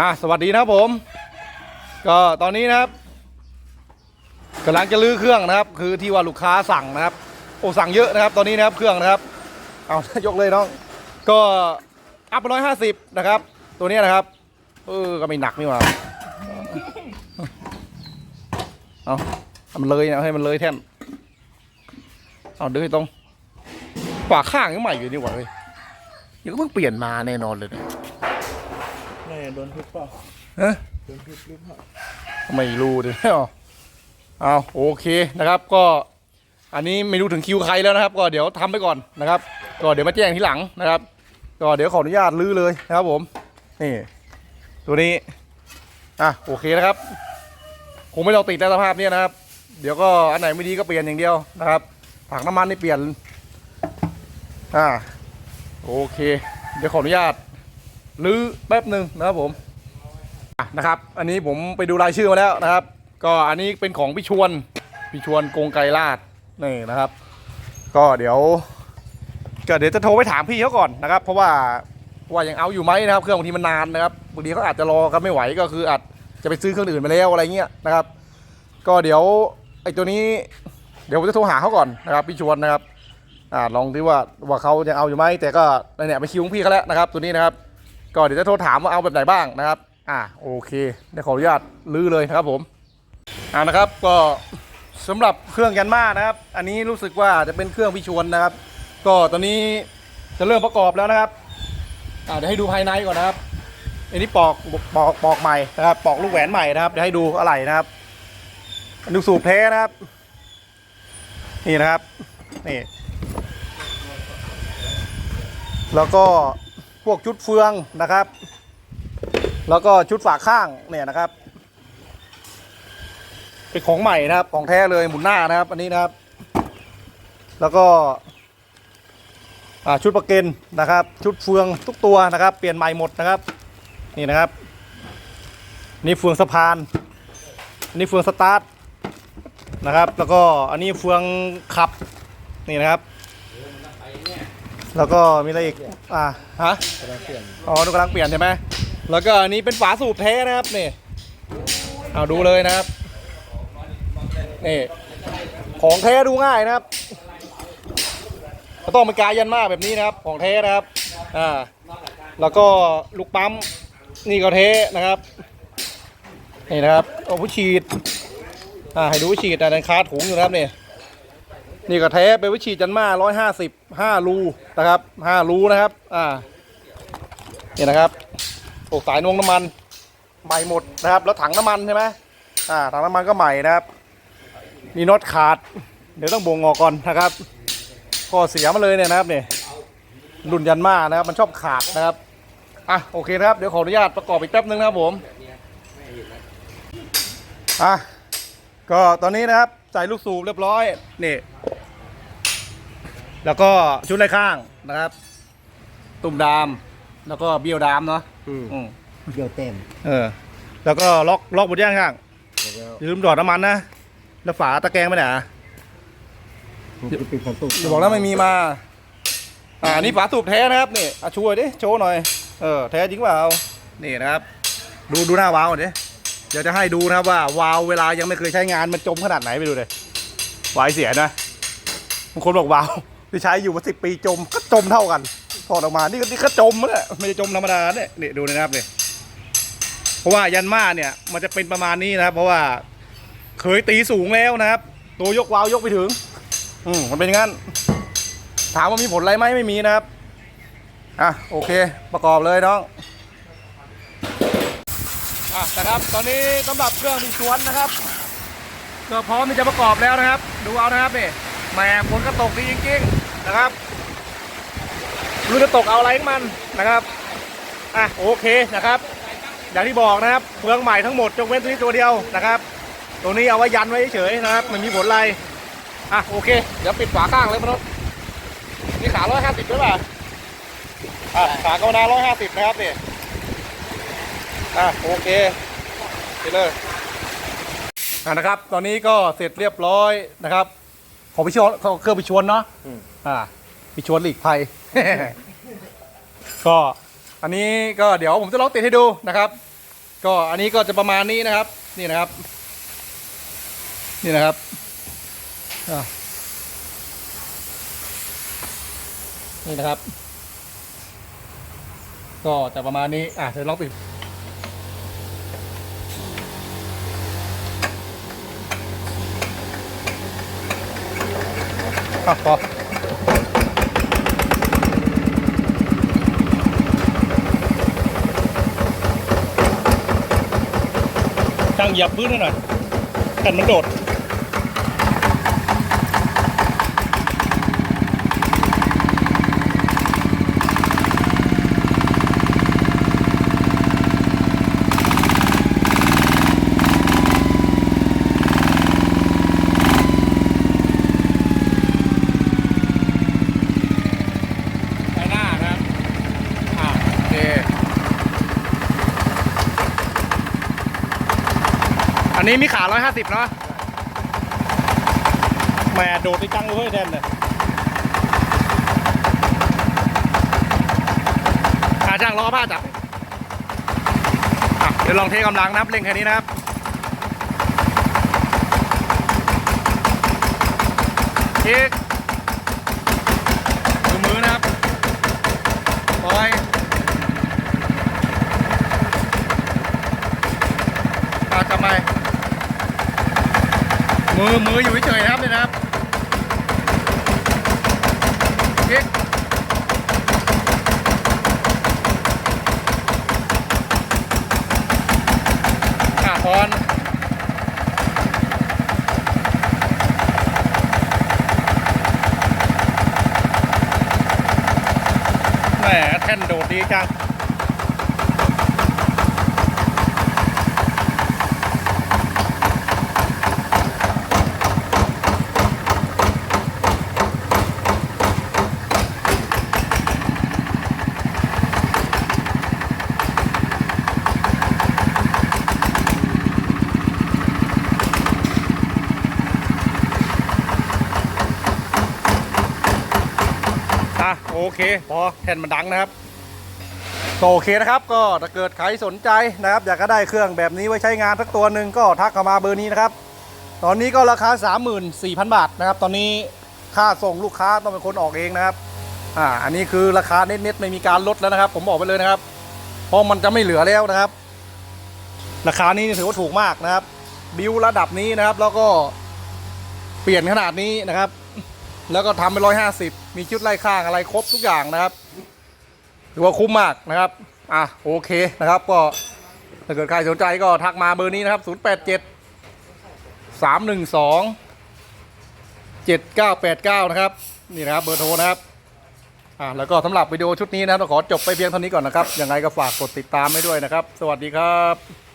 อะสวัสดีนะครับผม ก็ตอนนี้นะครับกำลังจะลื้อเครื่องนะครับ คือที่ว่าลูกค้าสั่งนะครับโอ้สั่งเยอะนะครับ ตอนนี้นะครับเครื่องนะครับ เอายกเลยน้อง ก็อัพร้อยห้าสิบนะครับ ตัวนี้นะครับเออก็ไม่หนักนี่หว่าเอาให้มันเลยนะให้มันเลยแท่นเอาเดินตรงฝาข้างยังใหม่อยู่นี่หว่าเฮ้ยยังเพิ่งเปลี่ยนมาแน่นอนเลย โดนทุบเปล่าฮะโดนทุบหรือเปล่าไม่รู้เดี๋ยวเอาเอาโอเคนะครับก็อันนี้ไม่รู้ถึงคิวใครแล้วนะครับ ก็เดี๋ยวทำไปก่อนนะครับ ก็เดี๋ยวมาแจ้งทีหลังนะครับ ก็เดี๋ยวขออนุญาตลื้อเลยนะครับผมนี่ตัวนี้อะโอเคนะครับคงไม่ต้องติดแล้วสภาพเนี้ยนะครับ เดี๋ยวก็อันไหนไม่ดีก็เปลี่ยนอย่างเดียวนะครับถังน้ำมันนี่เปลี่ยนอ่าโอเค เดี๋ยวขออนุญาต ลื้อแป๊บหนึ่งนะครับผมนะครับ อันนี้ผมไปดูรายชื่อมาแล้วนะครับ ก็อันนี้เป็นของพี่ชวนพี่ชวนกงไกรลาดนี่นะครับ ก็เดี๋ยวก็เดี๋ยวจะโทรไปถามพี่เขาก่อนนะครับ เพราะว่าว่ายังเอาอยู่ไหมนะครับ เครื่องบางทีมันนานนะครับบางทีเขาอาจจะรอกันไม่ไหวก็คืออาจจะไปซื้อเครื่องอื่นมาแล้วอะไรเงี้ยนะครับ ก็เดี๋ยวไอ้ตัวนี้ เดี๋ยวผมจะโทรหาเขาก่อนนะครับพี่ชวนนะครับอ่าลองดูว่าว่าเขายังเอาอยู่ไหมแต่ก็เนี่ยไปคิวของพี่เขาแล้วนะครับ ตัวนี้นะครับ ก็เดี๋ยวจะโทรถามว่าเอาแบบไหนบ้างนะครับ อ่าโอเคเดี๋ยวขออนุญาตลื้อเลยนะครับผมอ่านะครับก็สำหรับเครื่องยันมานะครับ อันนี้รู้สึกว่าจะเป็นเครื่องพิชวนนะครับ ก็ตอนนี้จะเริ่มประกอบแล้วนะครับอ่าเดี๋ยวให้ดูภายในก่อนนะครับ อันนี้ปอกปอกปอกใหม่นะครับปอกลูกแหวนใหม่นะครับเดี๋ยวให้ดูอะไรนะครับอันดูสูบแท้นะครับ นี่นะครับนี่แล้วก็ พวกชุดเฟืองนะครับ แล้วก็ชุดฝาข้างเนี่ยนะครับเป็นของใหม่นะครับของแท้เลยหมุนหน้านะครับ อันนี้นะครับ แล้วก็ชุดประเกนนะครับ ชุดเฟืองทุกตัวนะครับ เปลี่ยนใหม่หมดนะครับ นี่นะครับ นี่เฟืองสะพานอันนี้เฟืองสตาร์ทนะครับ แล้วก็อันนี้เฟืองขับนี่นะครับ แล้วก็มีอะไรอีก อ่าฮะกำลังเปลี่ยนอ๋อดูกำลังเปลี่ยนใช่ไหมแล้วก็อันนี้เป็นฝาสูบแท้นะครับนี่เอาดูเลยนะครับนี่ของแท้ดูง่ายนะครับก็ต้องเป็นกายันมากแบบนี้นะครับ ของแท้นะครับอ่าแล้วก็ลูกปั๊มนี่ก็แท้นะครับนี่นะครับเอาผู้ฉีดอ่าให้ดูฉีดอะในคาถุงอยู่นะครับเนี่ย นี่ก็แท้เป็นวิฉีดจันมาร้อยห้าสิบห้ารูนะครับห้ารูนะครับอ่านี่นะครับตกสายนวงน้ำมันใหม่หมดนะครับ แล้วถังน้ำมันใช่ไหมอ่าถังน้ำมันก็ใหม่นะครับ มีน็อตขาด เดี๋ยวต้องบ่งออกก่อนนะครับก็เสียมาเลยเนี่ยนะครับเนี่ยรุ่นยันมานะครับ มันชอบขาดนะครับอะโอเคนะครับ เดี๋ยวขออนุญาตประกอบอีกแป๊บนึงนะครับผมอะก็ตอนนี้นะครับใส่ลูกสูบเรียบร้อยนี่ แล้วก็ชุดไล่ข้างนะครับ ตุ่มดาม แล้วก็เบี้ยวดามเนาะอืมอืมเกี่ยวเต็มเออ แล้วก็ล็อกล็อกบนย่างข้างแล้วอย่าลืมดอดน้ำมันนะแล้วฝาตะแกรงไปไหนอะผมจะปิดประตูอย่าบอกแล้วไม่มีมา อ่านี่ฝาสูบแท้นะครับนี่อะช่วยดิโชว์หน่อยเออแท้จริงเปล่านี่นะครับ ดูดูหน้าวาล์วก่อนดิเดี๋ยวจะให้ดูนะครับว่าวาล์วเวลายังไม่เคยใช้งานมันจมขนาดไหนไปดูเลย วายเสียนะบางคนบอกวาล์ว ที่ใช้อยู่มาสิบปีจมก็จมเท่ากันถอดออกมา นี่ก็นี่ก็จมแล้วไม่ได้จมธรรมดาเนี่ยนี่ดูนะครับเนี่ยเพราะว่ายันมาเนี่ย มันจะเป็นประมาณนี้นะครับ เพราะว่าเคยตีสูงแล้วนะครับ ตัวยกวาล์วยกไปถึง อืมมันเป็นอย่างนั้น ถามว่ามีผลอะไรไหมไม่มีนะครับอะโอเค ประกอบเลยน้องอะนะครับ ตอนนี้สำหรับเครื่องมีชวนนะครับก็พร้อมที่จะประกอบแล้วนะครับ ดูเอานะครับนี่แหมฝนก็ตกดีจริงๆ นะครับรู้จะตกเอาอะไรของมันนะครับอะโอเคนะครับ อย่างที่บอกนะครับเฟืองใหม่ทั้งหมดยกเว้นตัวนี้ตัวเดียวนะครับ ตัวนี้เอาไว้ยันไว้เฉยนะครับไม่มีผลอะไรอะโอเค เดี๋ยวปิดฝาข้างเลยมนุษย์นี่ขาร้อยห้าสิบหรือเปล่าอะขากานาร้อยห้าสิบนะครับเนี่ยอะโอเคไปเลยอะนะครับ ตอนนี้ก็เสร็จเรียบร้อยนะครับ ของพี่ชวนของเครื่องพี่ชวนเนาะ อ่าพี่ชวนหลีกภัย ก็อันนี้ก็เดี๋ยวผมจะลองติดให้ดูนะครับ ก็อันนี้ก็จะประมาณนี้นะครับ นี่นะครับ นี่นะครับอะนี่นะครับ ก็จะประมาณนี้อะเดี๋ยวลองปิดอะพอางเหยียบพื้นหน่อยแผ่นมันโดด ไปหน้านะครับ อ่าโอเค อันนี้มีขา 150 เนาะแหม่โดดได้จังเลยเว้ยแทนเนี่ยอาช่างล้อผ้าจับอะเดี๋ยวลองเทกำลังนะครับเร่งแค่นี้นะครับอีกดูมือนะครับปล่อยปาดทำไม มือมืออยู่เฉยๆนะครับเนี่ยนะครับอีกอะพรแหมแท่นโดดดีจัง เค พอแผ่นมันดังนะครับก็โอเคนะครับก็ถ้าเกิดใครสนใจนะครับ อยากจะได้เครื่องแบบนี้ไว้ใช้งานสักตัวหนึ่งก็ทักเข้ามาเบอร์นี้นะครับ ตอนนี้ก็ราคา 34,000 บาทนะครับ ตอนนี้ค่าส่งลูกค้าต้องเป็นคนออกเองนะครับอ่าอันนี้คือราคาเน็ตๆไม่มีการลดแล้วนะครับ ผมบอกไปเลยนะครับ เพราะมันจะไม่เหลือแล้วนะครับ ราคานี้ถือว่าถูกมากนะครับ บิวระดับนี้นะครับ แล้วก็เปลี่ยนขนาดนี้นะครับ แล้วก็ทำไปร้อยห้าสิบมีชุดไล่ข้างอะไรครบทุกอย่างนะครับถือว่าคุ้มมากนะครับอะโอเคนะครับ ก็ถ้าเกิดใครสนใจก็ทักมาเบอร์นี้นะครับ 0 8 7 3 1 2 7 9 8 9 นะครับ นี่นะครับเบอร์โทรนะครับอะแล้วก็สำหรับวิดีโอชุดนี้นะครับขอจบไปเพียงเท่านี้ก่อนนะครับยังไงก็ฝากกดติดตามให้ด้วยนะครับ สวัสดีครับ